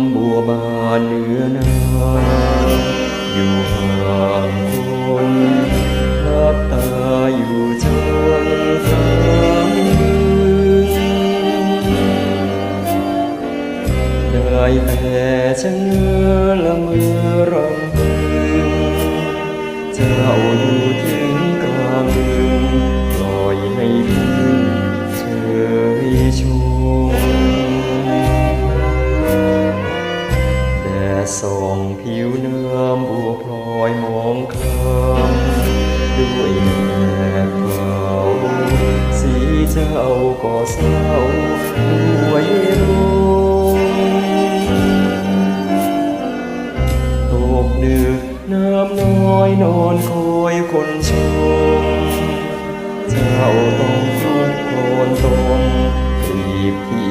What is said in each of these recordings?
อลำบัวบานเหนือนาอยู่ห่างคนรับตาอยู่จนสามได้แต่ชะเง้อละเมือรำพึงเจ้าอยู่าก็เศร้าด้วยลมตกดึกน้ำน้อยนอนคอยคนชม เจ้าต้องคลุกโคลนตมรีบที่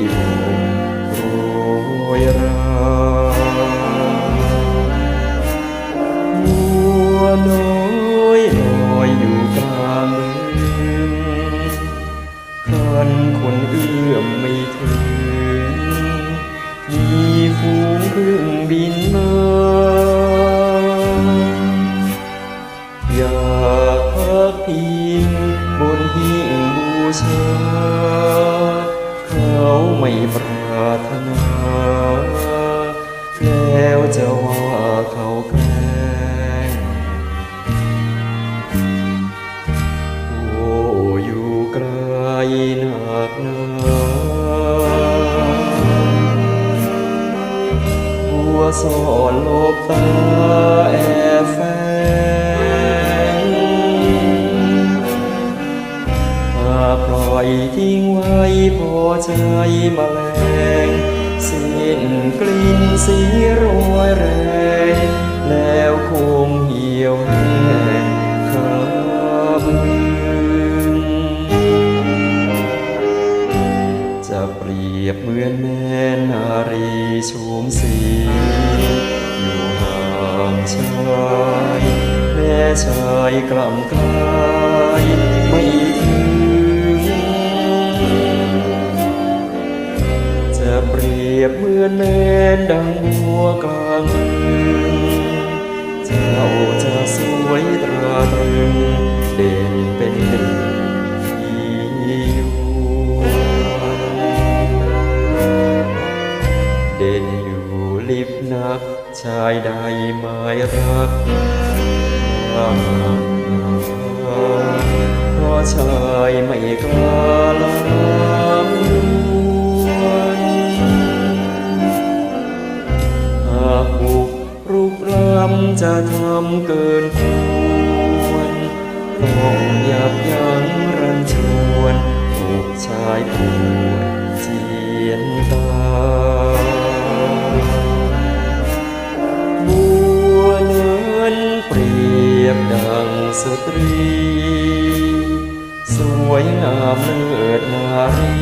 ชาเขาไม่ปรารถนาแล้วจะว่าเขาแกล้งโอ้อยู่ไกลหนักหนาบัวสอนลบตาแอบแฝง ทิ้งไว้พอใจแมลงสิ้นกลิ่นสีโรยแรงแล้วคงเหี่ยวแห้งคาบึงจะเปรียบเหมือนแม่นารีโฉมสีอยู่ห่างชายแม่ชายกล่ำกลายไม่ จะเปรียบเหมือนแม่นดังบัวกลางเมืองเจ้าจะสวยตราตรึงเด่นเป็นหนึ่งเด่นอยู่ลิบนัก ชายใดไม่รักข้ามเพราะชายไม่กล้าลว เกินควรต้องยับยั้งรันชวนถูกชายปวดเจียนตาบัวนั้นเปรียบดังสตรี สวยงามเลิศนารี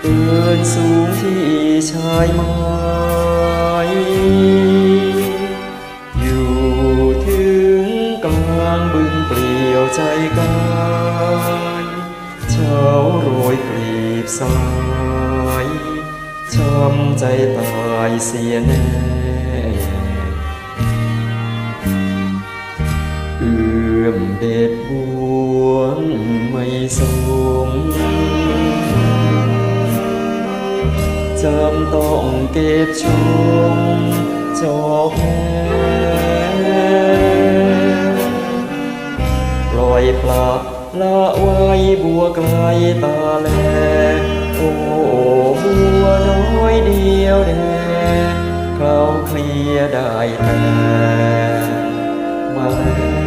เกินสูงที่ชายไม้ ใจกายเช้าโรยกลีบสายช้ำใจตายเสียแน่เอื้อมเด็ดบวงไม่สมจำต้องเก็บชมจอกแห อยปลาละไว้บัวไกลตาแล โอ้บัวน้อยเดียวแดเขาเคลียได้แต่มา